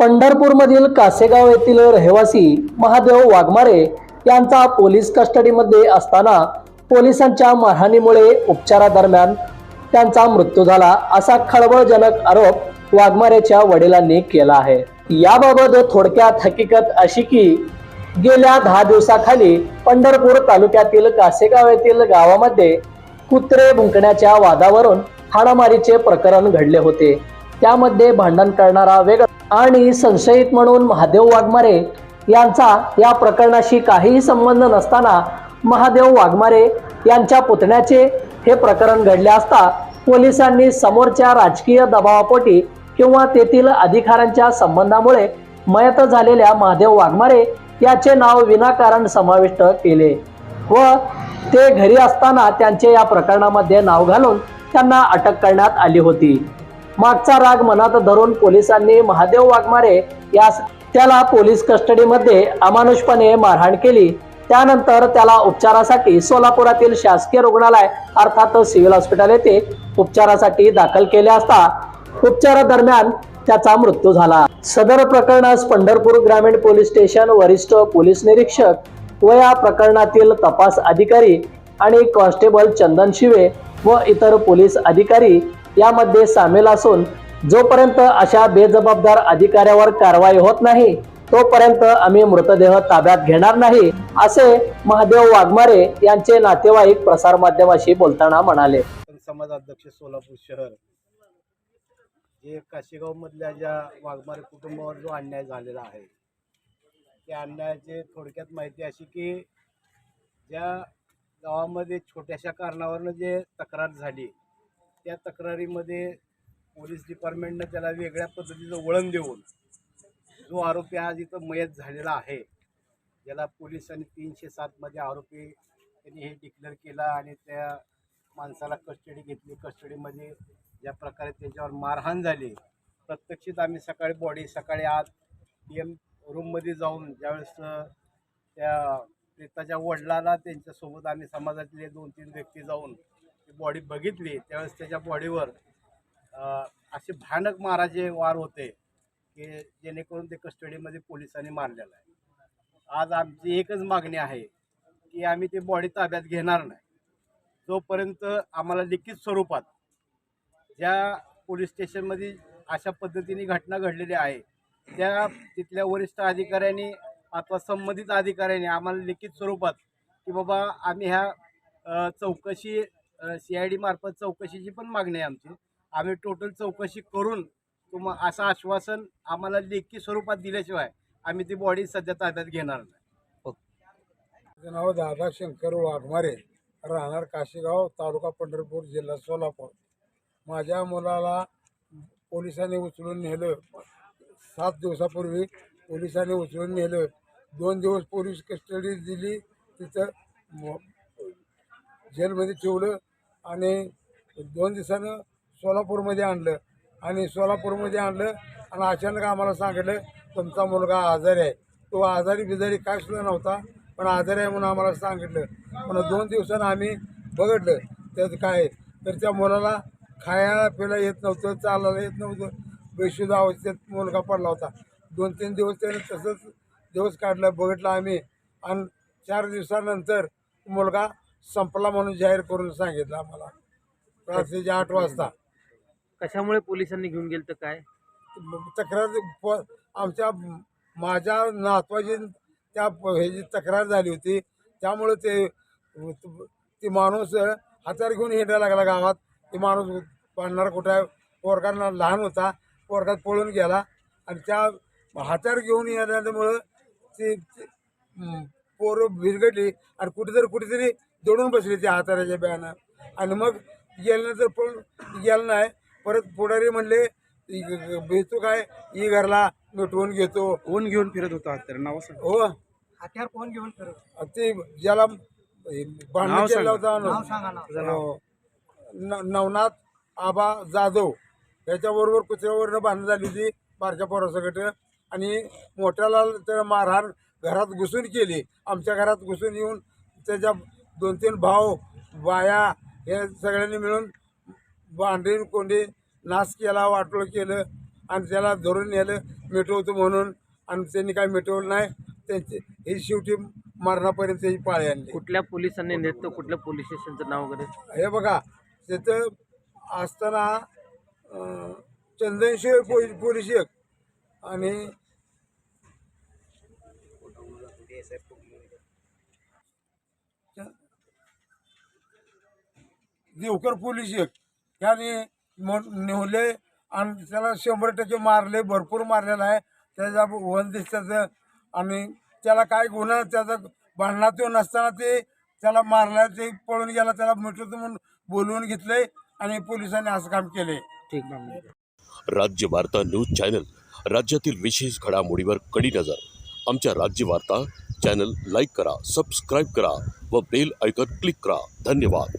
पंढरपूरमधील कासेगाव येथील रहिवासी महादेव वाघमारे यांचा पोलीस कस्टडीमध्ये असताना पोलिसांच्या मारहाणीमुळे उपचारादरम्यान त्यांचा मृत्यू झाला असा खळबळजनक आरोप वाघमारेच्या वडिलांनी केला आहे. याबाबत थोडक्यात हकीकत अशी की गेल्या दहा दिवसाखाली पंढरपूर तालुक्यातील कासेगाव येथील गावामध्ये कुत्रे भुंकण्याच्या वादावरून हाणामारीचे प्रकरण घडले होते. त्यामध्ये भांडण करणारा वेगळा आणि संशयित म्हणून महादेव वाघमारे यांचा या प्रकरणाशी काहीही संबंध नसताना महादेव वाघमारे यांच्या पुतण्याचे हे प्रकरण घडले असता पोलिसांनी समोरच्या राजकीय दबावापोटी किंवा तेथील अधिकाऱ्यांच्या संबंधामुळे मयत झालेल्या महादेव वाघमारे याचे नाव विनाकारण समाविष्ट केले व ते घरी असताना त्यांचे या प्रकरणामध्ये नाव घालून त्यांना अटक करण्यात आली होती. मागचा राग मनात धरून पोलिसांनी महादेव वाघमारे यास त्याला पोलीस कस्टडीमध्ये अमानुषपणे मारहाण केली. त्यानंतर त्याला उपचारासाठी सोलापुरातील शासकीय रुग्णालय अर्थात सिव्हिल हॉस्पिटल येथे उपचारासाठी दाखल केले असता उपचारादरम्यान त्याचा मृत्यू झाला. सदर प्रकरणास पंढरपूर ग्रामीण पोलीस स्टेशन वरिष्ठ पोलीस निरीक्षक व या प्रकरणातील तपास अधिकारी आणि कॉन्स्टेबल चंदन शिवे व इतर पोलीस अधिकारी यामध्ये सामील असून जोपर्यंत अशा बेजबाबदार अधिकाऱ्यावर कारवाई होत नाही तोपर्यंत आम्ही मृतदेह ताब्यात घेणार नाही असे महादेव वाघमारे यांचे नातेवाईक प्रसारमाध्यमाशी बोलताना म्हणाले. समाजाध्यक्ष समाज अध्यक्ष सोलापूर शहर जे काशीगाव मधल्या ज्या वाघमारे कुटुंबावर जो अन्याय झालेला आहे त्या अन्यायाची थोडक्यात माहिती अशी की ज्या गावामध्ये छोट्याशा कारणावरनं जे तक्रार झाली त्या तक्रारीमध्ये पोलीस डिपार्टमेंटनं त्याला वेगळ्या पद्धतीचं वळण देऊन जो आरोपी आज इथं मयत झालेला आहे ज्याला पोलिसांनी तीनशे सातमध्ये आरोपी त्यांनी हे डिक्लेअर केला आणि त्या माणसाला कस्टडी घेतली. कस्टडीमध्ये ज्या प्रकारे त्याच्यावर मारहाण झाली प्रत्यक्षित आम्ही सकाळी बॉडी सकाळी आज पी एम रूममध्ये जाऊन ज्यावेळेस त्या प्रेताच्या वडिलाला त्यांच्यासोबत आम्ही समाजातले दोन तीन व्यक्ती जाऊन ती बॉडी बघितली त्यावेळेस त्याच्या बॉडीवर असे भयानक माराचे वार होते की जेणेकरून ते कस्टडीमध्ये पोलिसांनी मारलेलं आहे. आज आमची एकच मागणी आहे की आम्ही ते बॉडी ताब्यात घेणार नाही. जोपर्यंत आम्हाला लिखित स्वरूपात ज्या पोलीस स्टेशनमध्ये अशा पद्धतीने घटना घडलेली आहे त्या तिथल्या वरिष्ठ अधिकाऱ्यांनी अथवा संबंधित अधिकाऱ्यांनी आम्हाला लिखित स्वरूपात की बाबा आम्ही ह्या चौकशी सी आय डी मार्फत चौकशीची पण मागणी आहे आमची. आम्ही टोटल चौकशी करून तुम असं आश्वासन आम्हाला लेखी स्वरूपात दिल्याशिवाय आम्ही ती बॉडी सध्या ताब्यात घेणार नाही. माझं नाव दादा शंकर वाघमारे राहणार काशीगाव तालुका पंढरपूर जिल्हा सोलापूर. माझ्या मुलाला पोलिसांनी उचलून नेलं. सात दिवसापूर्वी पोलिसांनी उचलून नेलं. दोन दिवस पोलीस कस्टडी दिली. तिथं जेलमध्ये ठेवलं. आणि दोन दिवसानं सोलापूरमध्ये आणलं. आणि सोलापूरमध्ये आणलं आणि अचानक आम्हाला सांगितलं तुमचा मुलगा आजारी आहे. तो आजारी बिजारी काय सुद्धा नव्हता पण आजारी आहे म्हणून आम्हाला सांगितलं. पण दोन दिवसानं आम्ही बघडलं त्यात काय तर त्या मुलाला खायला प्यायला येत नव्हतं चालायला येत नव्हतं बेशुद्ध अवस्थेत मुलगा पडला होता. दोन तीन दिवस त्याने तसंच दिवस काढलं बघितलं आम्ही. आणि चार दिवसानंतर मुलगा संपला म्हणून जाहीर करून सांगितलं आम्हाला. रात्रीच्या आठ वाजता. कशामुळे पोलिसांनी घेऊन गेलं तर काय? तक्रार प- आमच्या माझ्या नातवाची त्या प- ह्याची तक्रार झाली होती. त्यामुळे ते ती माणूस हातार घेऊन हिंडायला लागला गावात. ती माणूस पाडणार कुठं आहे? पोरगांना लहान होता. पोरगात पळून गेला. आणि त्या हातार घेऊन येण्यामुळं ती ती, हं, पोरं भिरगडली. आणि कुठेतरी कुठेतरी दडून बसली त्या हाताराच्या ब्यानं आणि मग गेल्यानंतर पण गेलं नाही. परत पुढारी म्हणले "इ- ग- भेटतो काय? ई घरला मिटवून घेतो. कोण घेऊन फिरत होता तर नाव सांग. हो. हत्यार कोण घेऊन करत ते ज्याला भांडण नाव केलं सांगा. होतं ना, हो. न- नवनाथ आबा जाधव याच्याबरोबर कुत्र्यावरनं भांडण झाली होती बारच्या पोरासकट. आणि मोठ्याला तर मारहाण घरात घुसून केली. आमच्या घरात घुसून येऊन त्याच्या दोन तीन भाऊ बाया हे सगळ्यांनी मिळून भांडीन कोंडी नाश केला वाटोळ केलं आणि त्याला धरून नेलं मिटवतो म्हणून. आणि त्यांनी काय मिटवलं नाही त्यांचे ही शेवटी मरणापर्यंत त्याची पाळी आणली. कुठल्या पोलिसांनी नेतं? कुठल्या पोलीस स्टेशनचं नाव वगैरे? हे बघा तिथं असताना चंदनशिव पोलीस पोलीस एक. आणि देवकर पोलीस एक. याने नेवले आणि त्याला शंभर टक्के मारले भरपूर मारलेला आहे. त्याचा वन दिसत्याचं आणि त्याला काय गुन्हा त्याचा भांडणात येऊन नसताना ते त्याला मारला ते पळून गेला त्याला मिटवतो म्हणून बोलवून घेतलंय आणि पोलिसांनी असं काम केलंय ठीक राज्य वार्ता न्यूज चॅनल राज्यातील विशेष घडामोडीवर कडी नजर. आमच्या राज्य वार्ता चॅनल लाईक करा सबस्क्राईब करा व बेल ऐकत क्लिक करा. धन्यवाद.